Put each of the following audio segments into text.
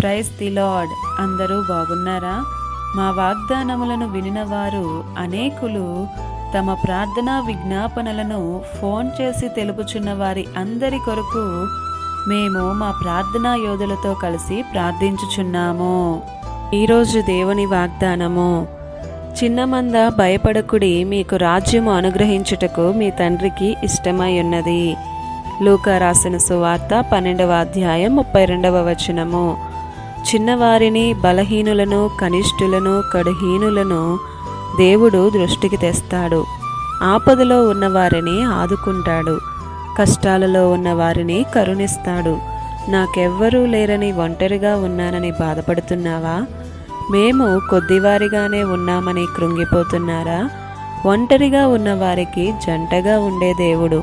Praise the lord. అందరూ బాగున్నారా? మా వాగ్దానములను వినినవారు అనేకులు తమ ప్రార్థనా విజ్ఞాపనలను ఫోన్ చేసి తెలుపుచున్న వారి అందరి కొరకు మేము మా ప్రార్థనా యోధులతో కలిసి ప్రార్థించుచున్నాము. ఈరోజు దేవుని వాగ్దానము. చిన్నమంద భయపడకుడి మీకు రాజ్యము అనుగ్రహించుటకు మీ తండ్రికి ఇష్టమై ఉన్నది. లూకా రాసిన సువార్త పన్నెండవ అధ్యాయం ముప్పై రెండవ వచనము. చిన్నవారిని బలహీనులను కనిష్ఠులను కడుహీనులను దేవుడు దృష్టికి తెస్తాడు. ఆపదలో ఉన్నవారిని ఆదుకుంటాడు. కష్టాలలో ఉన్న వారిని కరుణిస్తాడు. నాకెవ్వరూ లేరని ఒంటరిగా ఉన్నానని బాధపడుతున్నావా? మేము కొద్దివారిగానే ఉన్నామని కృంగిపోతున్నారా? ఒంటరిగా ఉన్నవారికి జంటగా ఉండే దేవుడు.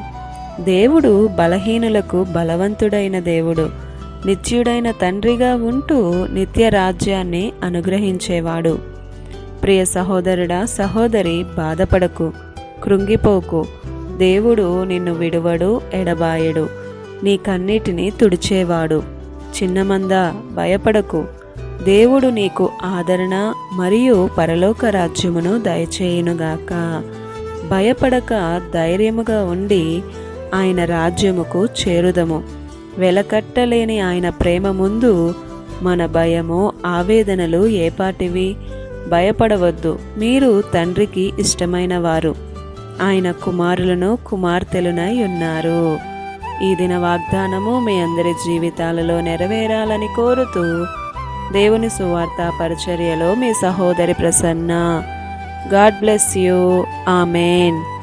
దేవుడు బలహీనులకు బలవంతుడైన దేవుడు. నిత్యుడైన తండ్రిగా ఉంటూ నిత్య రాజ్యాన్ని అనుగ్రహించేవాడు. ప్రియ సహోదరుడా సహోదరి బాధపడకు కృంగిపోకు. దేవుడు నిన్ను విడువడు ఎడబాయడు. నీ కన్నిటిని తుడిచేవాడు. చిన్నమంద భయపడకు. దేవుడు నీకు ఆదరణ మరియు పరలోక రాజ్యమును దయచేయునుగాక. భయపడక ధైర్యముగా ఉండి ఆయన రాజ్యముకు చేరుదము. వెలకట్టలేని ఆయన ప్రేమ ముందు మన భయము ఆవేదనలు ఏపాటివి. భయపడవద్దు మీరు తండ్రికి ఇష్టమైన వారు. ఆయన కుమారులను కుమార్తెలునై ఉన్నారు. ఈ దిన వాగ్దానము మీ అందరి జీవితాలలో నెరవేరాలని కోరుతూ దేవుని సువార్త పరిచర్యలో మీ సహోదరి Prasanna. God bless you. Amen.